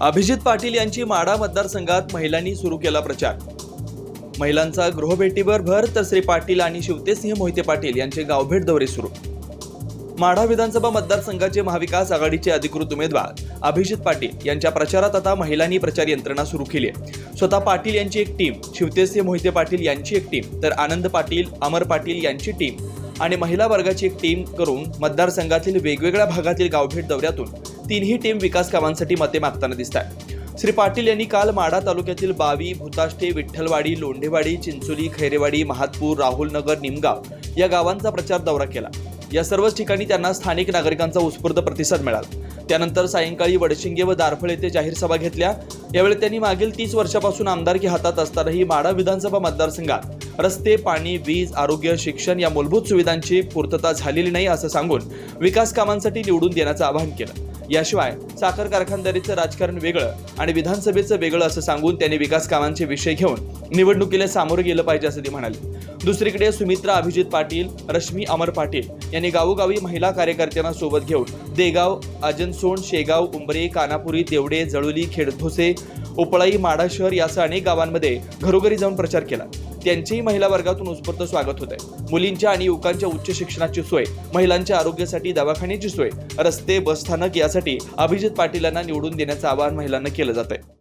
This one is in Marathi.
अभिजित पाटील यांची माडा मतदारसंघात महिलांनी सुरू केला प्रचार. महिलांचा गृहभेटीवर भर तर श्री पाटील आणि शिवतेसिंह मोहिते पाटील यांचे गावभेट दौरे सुरू. माढा विधानसभा मतदारसंघाचे महाविकास आघाडीचे अधिकृत उमेदवार अभिजित पाटील यांच्या प्रचारात आता महिलांनी प्रचार यंत्रणा सुरू केली आहे. स्वतः पाटील यांची एक टीम शिवतेसिंह मोहिते पाटील यांची एक टीम तर आनंद पाटील अमर पाटील यांची टीम आणि महिला वर्गाची एक टीम करून मतदारसंघातील वेगवेगळ्या भागातील गावभेट दौऱ्यातून तिन्ही टीम विकास कामांसाठी मते मागताना दिसत आहे श्री पाटील यांनी काल माढा तालुक्यातील बावी भुताष्टे विठ्ठलवाडी लोंढेवाडी चिंचोली खैरेवाडी महातपूर राहुलनगर निमगाव या गावांचा प्रचार दौरा केला. या सर्वच ठिकाणी त्यांना स्थानिक नागरिकांचा उत्स्फूर्त प्रतिसाद मिळाला. त्यानंतर सायंकाळी वडशिंगे व दारफळ येथे जाहीर सभा घेतल्या. यावेळी त्यांनी मागील तीस वर्षापासून आमदारकी हातात असतानाही माढा विधानसभा मतदारसंघात रस्ते पाणी वीज आरोग्य शिक्षण या मूलभूत सुविधांची पूर्तता झालेली नाही असं सांगून विकास कामांसाठी निवडून देण्याचं आवाहन केलं. याशिवाय साखर कारखानदारीचं राजकारण वेगळं आणि विधानसभेचं वेगळं असं सांगून त्यांनी विकास कामांचे विषय घेऊन निवडणुकीला सामोरं गेलं पाहिजे असं ते म्हणाले. दुसरीकडे सुमित्रा अभिजित पाटील रश्मी अमर पाटील यांनी गावोगावी महिला कार्यकर्त्यांना सोबत घेऊन देगाव अजनसोण शेगाव उंबरे कानापुरी देवडे जळोली खेडधोसे उपळाई माडा शहर यासह अनेक गावांमध्ये घरोघरी जाऊन प्रचार केला. त्यांचेही महिला वर्गातून उत्स्फूर्त स्वागत होत आहे मुलींच्या आणि युवकांच्या उच्च शिक्षणाची सोय महिलांच्या आरोग्यासाठी दवाखान्याची सोय रस्ते बसस्थानक यासाठी अभिजित पाटील यांना निवडून देण्याचं आवाहन महिलांना केलं जात आहे